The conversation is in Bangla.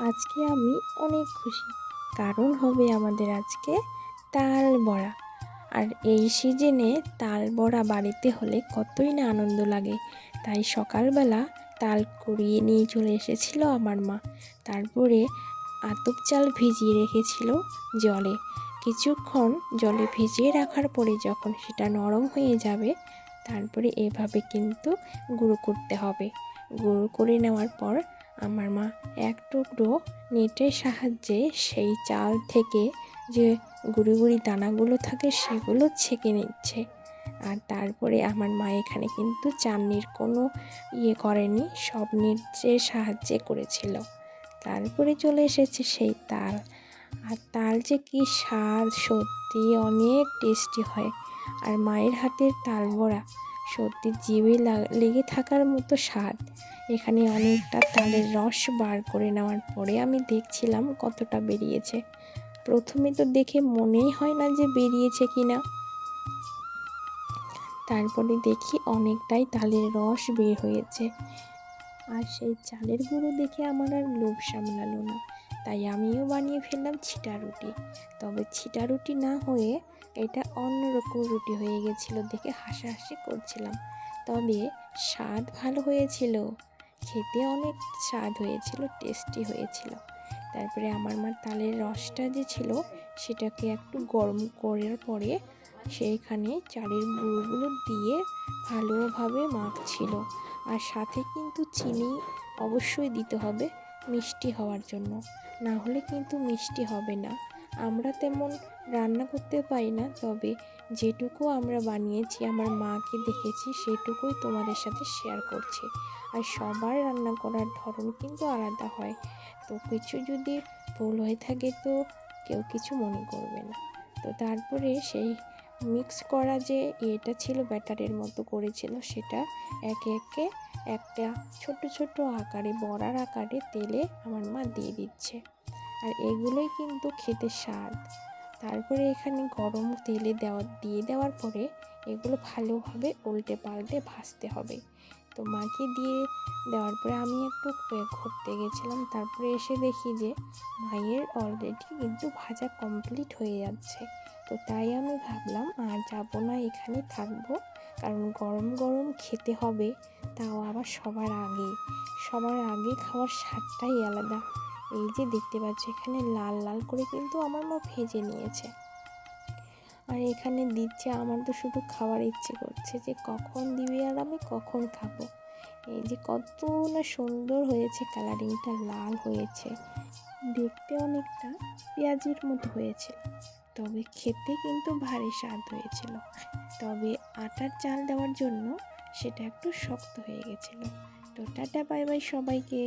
আজকে আমি অনেক খুশি। কারণ হবে আমাদের আজকে তাল বড়া আর এই সিজনে তাল বড়া বাড়িতে হলে কতই না আনন্দ লাগে। তাই সকালবেলা তাল কুড়িয়ে নিয়ে চলে এসেছিল আমার মা। তারপরে আতপ চাল ভিজিয়ে রেখেছিল জলে। কিছুক্ষণ জলে ভিজিয়ে রাখার পরে যখন সেটা নরম হয়ে যাবে, তারপরে এভাবে কিন্তু গুঁড়ো করতে হবে। গুঁড়ো করে নেওয়ার পর আমার মা এক টুকরো নেটের সাহায্যে সেই চাল থেকে যে গুঁড়ি গুঁড়ি দানাগুলো থাকে সেগুলো ছেঁকে নিচ্ছে। আর তারপরে আমার মা এখানে কিন্তু চাননির কোনো ইয়ে করেনি, সব নেটের সাহায্যে করেছিল। তারপরে চলে এসেছে সেই তাল। আর তাল যে কি স্বাদ সত্যি অনেক টেস্টি হয়। আর মায়ের হাতের তাল বড়া সত্যি জিভে লেগে থাকার মতো স্বাদ। এখানে অনেকটা তালের রস বার করে নেওয়ার পরে আমি দেখছিলাম কতটা বেরিয়েছে। প্রথমে তো দেখে মনেই হয় না যে বেরিয়েছে কি না তারপরে দেখি অনেকটাই তালের রস বের হয়েছে। আর সেই চালের গুঁড়ো দেখে আমার আর লোভ সামলালো না। তাই আমিও বানিয়ে ফেললাম ছিটা রুটি। তবে ছিটা রুটি না হয়ে এটা অন্যরকম রুটি হয়ে গেছিল দেখে হাসাহাসি করছিলাম। তবে স্বাদ ভালো হয়েছিল। খেতে অনেক স্বাদ হয়েছিল টেস্টি হয়েছিল। তারপরে আমার মা তালের রসটা যে ছিল সেটাকে একটু গরম করার পরে সেইখানে চালের গুঁড়োগুলো দিয়ে ভালোভাবে মাখছিল। আর সাথে কিন্তু চিনি অবশ্যই দিতে হবে। মিষ্টি হওয়ার জন্য। না হলে কিন্তু মিষ্টি হবে না। আমরা তেমন রান্না করতে পারি না, তবে যেটুকু আমরা বানিয়েছি, আমার মাকে দেখেছি, সেটুকুই তোমাদের সাথে শেয়ার করছি। আর সবার রান্না করার ধরন কিন্তু আলাদা হয়। তো কিছু যদি ভুল হয়ে থাকে তো কেউ কিছু মনে করবে না। তো তারপরে সেই মিক্স করা যে এটা ছিল ব্যাটারের মতো করেছিল, সেটা একে একে একটা ছোট ছোট আকারে, বড়ার আকারে তেলে আমার মা দিয়ে দিচ্ছে। আর এগুলোই কিন্তু খেতে স্বাদ। তারপরে এখানে গরম তেলে দেওয়া, দিয়ে দেওয়ার পরে এগুলো ভালোভাবে উল্টে পাল্টে ভাজতে হবে। তো মাকে দিয়ে দেওয়ার পরে আমি একটু ঘুরতে গেছিলাম। তারপরে এসে দেখি যে মায়ের অলরেডি কিন্তু ভাজা কমপ্লিট হয়ে যাচ্ছে। তো তাই আমি ভাবলাম, আর যাব না এখানে থাকব। কারণ গরম গরম খেতে হবে। তাও আবার সবার আগে। সবার আগে খাওয়ার স্বাদটাই আলাদা। এই যে দেখতে পাচ্ছ, এখানে লাল লাল করে কিন্তু আমার মা ভেজে নিয়েছে। আর এখানে দিচ্ছে, আমার তো শুধু খাওয়ার ইচ্ছে করছে যে কখন দিবি আর আমি কখন খাব। এই যে কত না সুন্দর হয়েছে কালারিংটা, লাল হয়েছে। দেখতে অনেকটা পেঁয়াজির মতো হয়েছিল। তবে খেতে কিন্তু ভারী স্বাদ হয়েছিল। তবে আটার চাল দেওয়ার জন্য সেটা একটু শক্ত হয়ে গেছিল। তো টাটা বাই বাই সবাইকে।